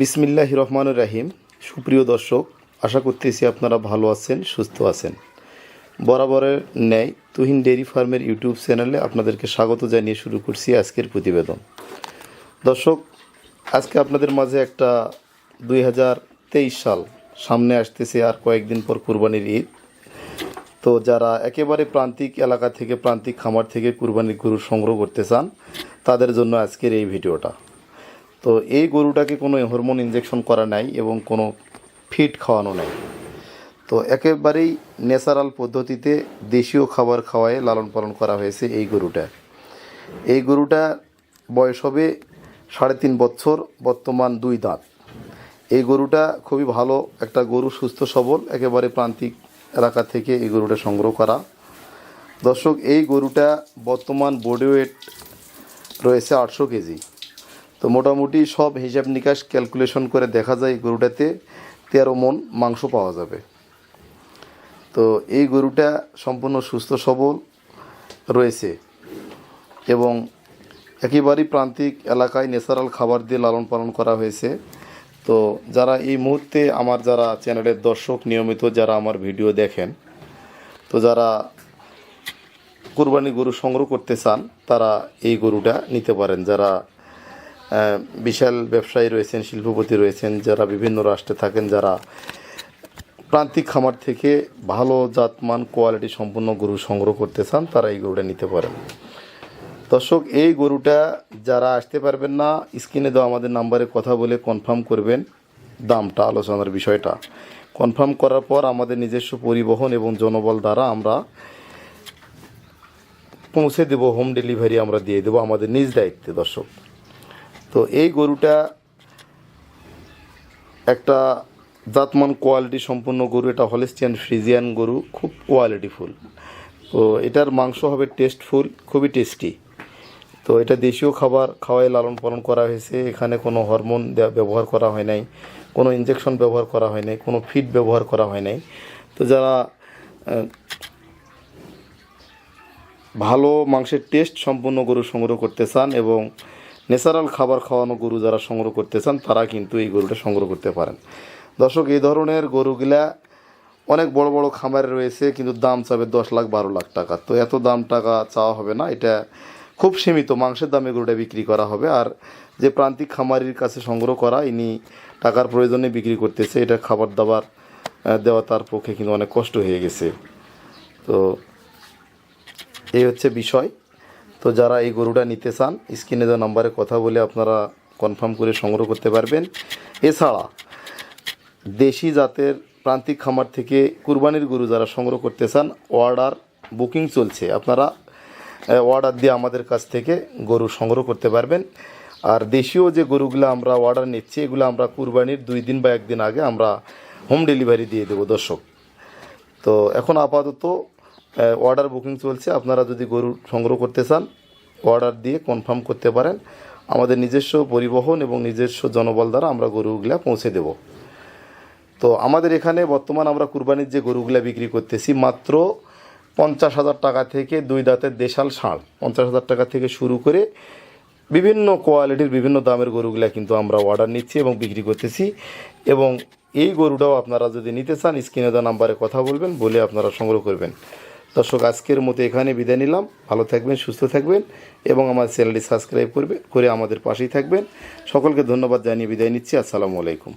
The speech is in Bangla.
বিসমিল্লাহ রহমান রাহিম। সুপ্রিয় দর্শক, আশা করতেছি আপনারা ভালো আছেন, সুস্থ আছেন। বরাবরের ন্যায় তুহিন ডেয়ারি ফার্মের ইউটিউব চ্যানেলে আপনাদেরকে স্বাগত জানিয়ে শুরু করছি আজকের প্রতিবেদন। দর্শক, আজকে আপনাদের মাঝে একটা দুই হাজার তেইশ সাল সামনে আসতেছে আর কয়েকদিন পর কুরবানির ঈদ। তো যারা একেবারে প্রান্তিক এলাকা থেকে, প্রান্তিক খামার থেকে কুরবানির গরু সংগ্রহ করতে চান, তাদের জন্য আজকের এই ভিডিওটা। তো এই গরুটাকে কোনো হরমোন ইনজেকশন করা নাই এবং কোনো ফিড খাওয়ানো নাই। তো একেবারেই ন্যাচারাল পদ্ধতিতে দেশীয় খাবার খাওয়ায় লালন পালন করা হয়েছে এই গরুটা। এই গরুটা বয়স হবে সাড়ে তিন বছর, বর্তমান দুই দাঁত। এই গরুটা খুবই ভালো একটা গরু, সুস্থ, সবল, একেবারে প্রান্তিক এলাকা থেকে এই গরুটা সংগ্রহ করা। দর্শক, এই গরুটা বর্তমান বডি ওয়েট রয়েছে আটশো কেজি। তো মোটামুটি সব হিসাব নিকাশ ক্যালকুলেশন করে দেখা যায় গরুটাতে তেরো মন মাংস পাওয়া যাবে। তো এই গরুটা সম্পূর্ণ সুস্থ সবল রয়েছে এবং একেবারেই প্রান্তিক এলাকায় ন্যাচারাল খাবার দিয়ে লালন পালন করা হয়েছে। তো যারা এই মুহূর্তে আমার যারা চ্যানেলের দর্শক, নিয়মিত যারা আমার ভিডিও দেখেন, তো যারা কুরবানি গরু সংগ্রহ করতে চান, তারা এই গরুটা নিতে পারেন। যারা বিশাল ব্যবসায়ী রয়েছেন, শিল্পপতি রয়েছেন, যারা বিভিন্ন রাষ্ট্রে থাকেন, যারা প্রান্তিক খামার থেকে ভালো জাতমান, কোয়ালিটি সম্পূর্ণ গরু সংগ্রহ করতে চান, তারা এই গরুটা নিতে পারেন। দর্শক, এই গরুটা যারা আসতে পারবেন না, স্ক্রিনে দেওয়া আমাদের নাম্বারে কথা বলে কনফার্ম করবেন দামটা, আলোচনার বিষয়টা। কনফার্ম করার পর আমাদের নিজস্ব পরিবহন এবং জনবল দ্বারা আমরা পৌঁছে দেবো, হোম ডেলিভারি আমরা দিয়ে দেবো আমাদের নিজ দায়িত্বে, দর্শক। তো এই গরুটা একটা জাতমান কোয়ালিটি সম্পূর্ণ গরু, এটা হলিস্টিয়ান ফ্রিজিয়ান গরু, খুব কোয়ালিটিফুল তো এটার মাংস হবে টেস্টফুল খুবই টেস্টি তো এটা দেশীয় খাবার খাওয়াই লালন পালন করা হয়েছে। এখানে কোনো হরমোন ব্যবহার করা হয় নাই, কোনো ইঞ্জেকশন ব্যবহার করা হয় নাই, কোনো ফিড ব্যবহার করা হয় নাই। তো যারা ভালো মাংসের টেস্ট সম্পূর্ণ গরু সংগ্রহ করতে চান এবং ন্যাচারাল খাবার খাওয়ানো গরু যারা সংগ্রহ করতে চান, তারা কিন্তু এই গরুটা সংগ্রহ করতে পারেন। দর্শক, এই ধরনের গরুগুলা অনেক বড় বড় খামারে রয়েছে, কিন্তু দাম চাবে দশ লাখ, বারো লাখ টাকা। তো এত দাম টাকা চাওয়া হবে না, এটা খুব সীমিত, মাংসের দামে গরুটা বিক্রি করা হবে। আর যে প্রান্তিক খামারির কাছে সংগ্রহ করা, ইনি টাকার প্রয়োজনে বিক্রি করতেছে, এটা খাবার দাবার দেওয়া তার পক্ষে কিন্তু অনেক কষ্ট হয়ে গেছে। তো এই হচ্ছে বিষয়। তো যারা এই গরুটা নিতে চান, স্ক্রিনে দেওয়া নাম্বারে কথা বলে আপনারা কনফার্ম করে সংগ্রহ করতে পারবেন। এছাড়া দেশি জাতের প্রান্তিক খামার থেকে কুরবানির গরু যারা সংগ্রহ করতে চান অর্ডার বুকিং চলছে। আপনারা অর্ডার দিয়ে আমাদের কাছ থেকে গরু সংগ্রহ করতে পারবেন। আর দেশীয় যে গরুগুলো আমরা অর্ডার নিচ্ছি, এগুলো আমরা কুরবানির দুই দিন বা একদিন আগে আমরা হোম ডেলিভারি দিয়ে দেবো দর্শক। তো এখন আপাতত অর্ডার বুকিং চলছে। আপনারা যদি গরু সংগ্রহ করতে চান অর্ডার দিয়ে কনফার্ম করতে পারেন। আমাদের নিজস্ব পরিবহন এবং নিজস্ব জনবল দ্বারা আমরা গরুগুলা পৌঁছে দেব। তো আমাদের এখানে বর্তমান আমরা কুরবানির যে গরুগুলা বিক্রি করতেছি, মাত্র পঞ্চাশ হাজার টাকা থেকে দুই দাঁতের দেশাল ষাঁড়। পঞ্চাশ হাজার টাকা থেকে শুরু করে বিভিন্ন কোয়ালিটির বিভিন্ন দামের গরুগুলা কিন্তু আমরা অর্ডার নিচ্ছি এবং বিক্রি করতেছি। এবং এই গরুটাও আপনারা যদি নিতে চান, স্ক্রিনে দেওয়া নাম্বারে কথা বলবেন, বলে আপনারা সংগ্রহ করবেন। দর্শক, আজকের মতো এখানে বিদায় নিলাম। ভালো থাকবেন, সুস্থ থাকবেন এবং আমার চ্যানেলটি সাবস্ক্রাইব করবে, করে আমাদের পাশেই থাকবেন। সকলকে ধন্যবাদ জানিয়ে বিদায় নিচ্ছি। আসসালামু আলাইকুম।